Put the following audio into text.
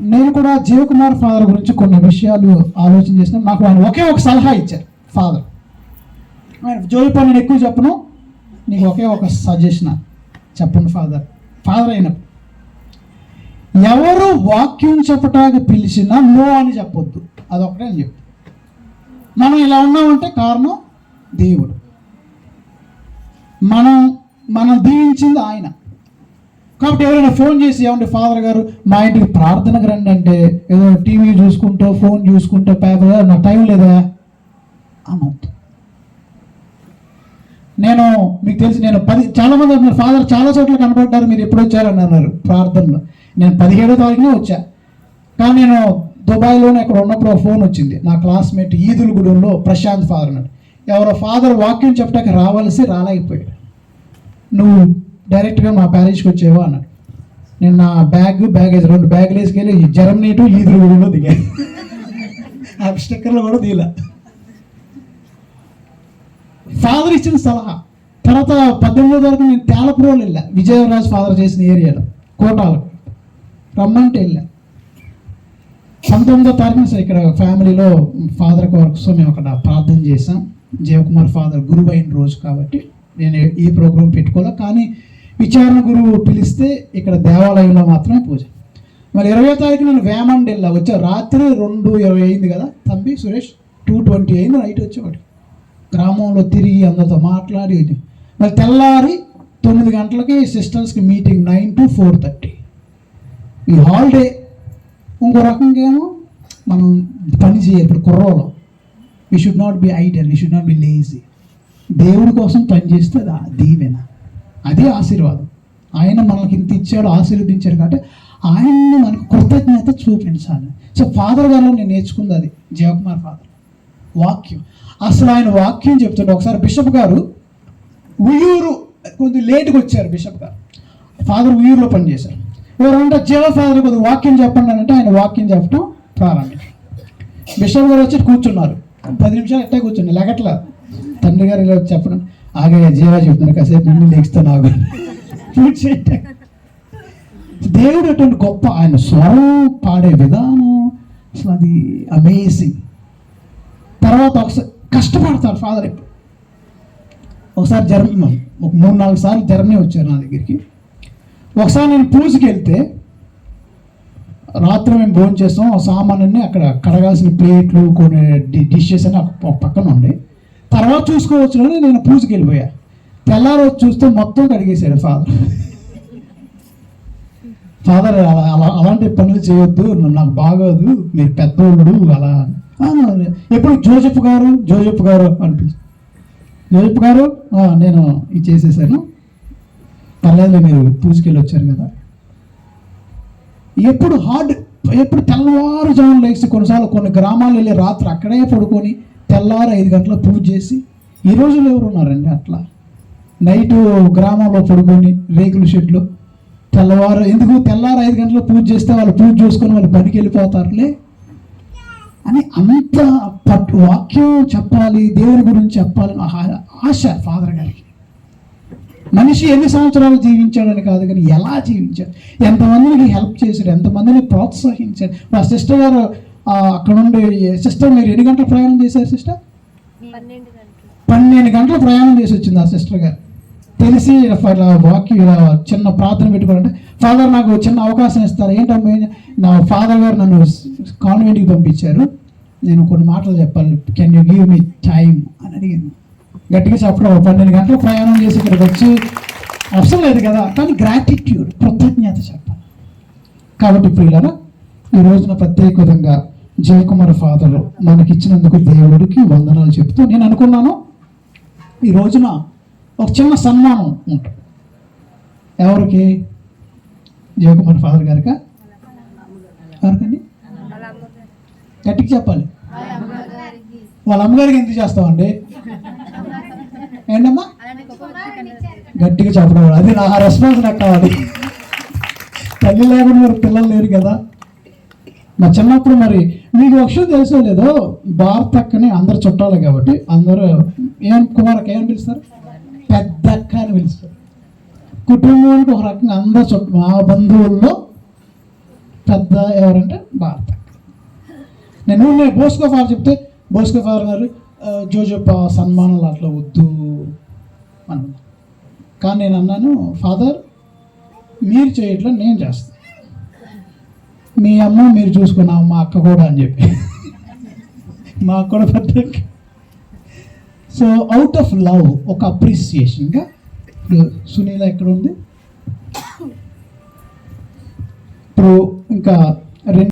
నేను కూడా జీవకుమార్ ఫాదర్ గురించి కొన్ని విషయాలు ఆలోచన చేసిన నాకు ఆయన ఒకే ఒక సలహా ఇచ్చారు ఫాదర్. ఆయన జోయి పని నేను ఎక్కువ చెప్పను నీకు ఒకే ఒక సజెషన్ చెప్పండి ఫాదర్. ఫాదర్ అయినప్పుడు ఎవరు వాక్యం చెప్పటానికి పిలిచినా నో అని చెప్పొద్దు. అదొకటే అని చెప్పు మనం ఇలా ఉన్నామంటే కారణం దేవుడు. మనం మనం దీవించింది ఆయన. కాబట్టి ఎవరైనా ఫోన్ చేసి ఏమంటే ఫాదర్ గారు మా ఇంటికి ప్రార్థనకు రండి అంటే ఏదో టీవీ చూసుకుంటూ ఫోన్ చూసుకుంటూ పేపర్ నా టైం లేదా? అనొద్దు నేను మీకు తెలిసి నేను పది చాలామంది అన్నారు ఫాదర్ చాలా చోట్ల కనబడ్డారు మీరు ఎప్పుడు వచ్చారని అన్నారు ప్రార్థనలో. నేను పదిహేడో తారీఖునే వచ్చా. కానీ నేను దుబాయ్లోనే అక్కడ ఉన్నప్పుడు ఫోన్ వచ్చింది. నా క్లాస్మేట్ ఈదుల గూడెంలో ప్రశాంత్ ఫాదర్ అన్నాడు. ఎవరో ఫాదర్ వాక్యం చెప్పడానికి రావాల్సి రాలేకపోయాడు. నువ్వు డైరెక్ట్గా మా ప్యారేజ్కి వచ్చేవా అన్నాడు. నేను నా బ్యాగ్ బ్యాగేజ్ రెండు బ్యాగులు వేసుకెళ్ళి జర్మనీ టు ఈదుల దిగాను ఆ స్టిక్కర్లు కూడా తీలా. ఫాదర్ ఇచ్చిన సలహా. తర్వాత పద్దెనిమిదో తారీఖు నేను తేలపురోలు వెళ్ళా. విజయరాజ్ ఫాదర్ చేసిన ఏరియాలో కోటాలు. రమ్మంటే వెళ్ళా. పంతొమ్మిదో తారీఖున సార్ ఇక్కడ ఫ్యామిలీలో ఫాదర్ కోసం మేము అక్కడ ప్రార్థన చేసాం జయకుమార్ ఫాదర్ గురువు అయిన రోజు కాబట్టి నేను ఈ ప్రోగ్రాం పెట్టుకోలే. కానీ విచారణ గురువు పిలిస్తే ఇక్కడ దేవాలయంలో మాత్రమే పూజ. మరి ఇరవై తారీఖు నేను వేమండ్ వెళ్ళా వచ్చా రాత్రి రెండు ఇరవై అయింది కదా? తంబి సురేష్ టూ ట్వంటీ అయింది నైట్ వచ్చేవాడు గ్రామంలో తిరిగి అందరితో మాట్లాడి మరి తెల్లారి తొమ్మిది గంటలకి సిస్టర్స్కి meeting nine to four thirty. ఈ హాలిడే ఇంకో రకంగా ఏమో మనం పని చేయాలి. ఇప్పుడు కుర్రోలో we should not be ideal we should not be lazy దేవుడి కోసం పని చేస్తే అది దీవెన. అదే ఆశీర్వాదం. ఆయన మనకి ఇంత ఇచ్చాడు ఆశీర్వదించాడు కాబట్టి ఆయన్ని మనకు కృతజ్ఞత చూపించాలి. సో ఫాదర్ గారు నేను నేర్చుకుంది అది జయకుమార్ ఫాదర్ వాక్యం. అసలు ఆయన వాక్యం చెప్తుంటే ఒకసారి బిషప్ గారు ఉయ్యూరు కొద్ది లేట్గా వచ్చారు బిషప్ గారు. ఫాదర్ ఉయ్యూరులో పనిచేశారు ఎవరంటే జీవ ఫాదర్ కొద్ది వాక్యం చెప్పండి అని అంటే ఆయన వాక్యం చెప్పడం ప్రారంభించారు బిషప్ గారు వచ్చి కూర్చున్నారు. పది నిమిషాలు ఎట్టే కూర్చున్నారు. లెగట్ల తండ్రి గారు ఇలా చెప్పడం. ఆగయ్య జీవా చెప్తున్నారు కాసేపు నుండి లేస్తాను నాకు దేవుడు అటువంటి గొప్ప ఆయన స్వరం పాడే విధానం అసలు అది అమేజింగ్ తర్వాత ఒకసారి కష్టపడతాడు ఫాదర్ ఇప్పుడు ఒకసారి జర్మనీ ఒక మూడు నాలుగు సార్లు జర్మనీ వచ్చారు నా దగ్గరికి. ఒకసారి నేను పూజకి వెళ్తే రాత్రి మేము భోజనం చేస్తాం ఆ సామాన్లన్నీ అక్కడ కడగాల్సిన ప్లేట్లు కొన్ని డిషెస్ అని పక్కన ఉండే. తర్వాత చూసుకోవచ్చు అని నేను పూజకి వెళ్ళిపోయా. తెల్లారి వచ్చి చూస్తే మొత్తం కడిగేశాడు ఫాదర్. ఫాదర్ అలా అలా అలాంటి పనులు చేయొద్దు నాకు బాగోదు మీరు పెద్దోళ్ళు అలా ఎప్పుడు జోజప్ గారు జోజప్ గారు అనిపిస్తుంది జోజప్ గారు నేను ఇది చేసేసాను. పర్లేదు మీరు పూజకెళ్ళి వచ్చారు కదా. ఎప్పుడు హార్డ్ ఎప్పుడు తెల్లవారుజామున లేచి కొన్నిసార్లు కొన్ని గ్రామాలు వెళ్ళి రాత్రి అక్కడే పడుకొని తెల్లారు ఐదు గంటల పూజ చేసి ఈ రోజుల్లో ఎవరు ఉన్నారండి అట్లా? నైట్ గ్రామంలో పడుకొని రేకుల షెడ్లు తెల్లవారు ఎందుకు తెల్లారు ఐదు గంటల పూజ చేస్తే వాళ్ళు పూజ చూసుకొని వాళ్ళు పనికి వెళ్ళిపోతారులే? అని అంత పట్టు వాక్యం చెప్పాలి దేవుని గురించి చెప్పాలని ఆశ ఫాదర్ గారికి. మనిషి ఎన్ని సంవత్సరాలు జీవించాడని కాదు కానీ ఎలా జీవించాడు? ఎంతమందికి హెల్ప్ చేశాడు? ఎంతమందిని ప్రోత్సహించాడు? మా సిస్టర్ గారు అక్కడ నుండి సిస్టర్ మీరు ఎన్ని గంటల ప్రయాణం చేశారు సిస్టర్? పన్నెండు గంటలు. ప్రయాణం చేసి వచ్చింది ఆ సిస్టర్ గారు? తెలిసి ఇలా వాక్యం ఇలా చిన్న ప్రార్థన పెట్టుకోవాలంటే ఫాదర్ నాకు చిన్న అవకాశం ఇస్తారు? ఏంటమ్మా నా ఫాదర్ గారు నన్ను కాన్వెంట్కి పంపించారు. నేను కొన్ని మాటలు చెప్పాలి. Can you give me time అని అడిగాను. గట్టిగా చెప్పడం పన్నెండు గంటల ప్రయాణం చేసి ఇక్కడికి వచ్చి అవసరం లేదు కదా. కానీ గ్రాటిట్యూడ్ కృతజ్ఞత చెప్పాలి. కాబట్టి ప్రియులరా ఈ రోజున ప్రత్యేక విధంగా జయకుమార్ ఫాదర్ మనకిచ్చినందుకు దేవుడికి వందనాలు చెప్తూ నేను అనుకున్నాను ఈ రోజున ఒక చిన్న సన్మానం ఉంటుంది ఎవరికి? జయకుమార్ ఫాదర్ గారిక? ఎవరికండి? గట్టికి చెప్పాలి. వాళ్ళ అమ్మగారికి ఎందుకు చేస్తామండి ఏంటమ్మా? గట్టిగా చెప్పడం అది నా రెస్పాన్స్ నాకు కావాలి. తల్లి లేకుండా మరి పిల్లలు లేరు కదా. మా చిన్నప్పుడు మరి మీకు ఒక విషయం తెలుసో లేదో భారత అక్కని అందరు చుట్టాలి కాబట్టి అందరూ ఏం కుమారక్క ఏమని పిలుస్తారు? పెద్ద అక్క అని పిలుస్తారు. కుటుంబానికి ఒక రకంగా అందరు చుట్ట మా బంధువుల్లో పెద్ద ఎవరంటే భారత నేను నేను బోస్కో ఫార్ చెప్తే బోస్కో ఫార్ గారు జోజప్ప సన్మానాలు అట్లా వద్దు అన్నాను కానీ నేను అన్నాను ఫాదర్ మీరు చేయట్లో నేను చేస్తాను మీ అమ్మ మీరు చూసుకున్నాం మా అక్క కూడా అని చెప్పి. మా అక్క కూడా పెద్ద సో అవుట్ ఆఫ్ లవ్ ఒక అప్రిసియేషన్గా ఇప్పుడు సునీల ఎక్కడ ఉంది ఇప్పుడు ఇంకా రెండు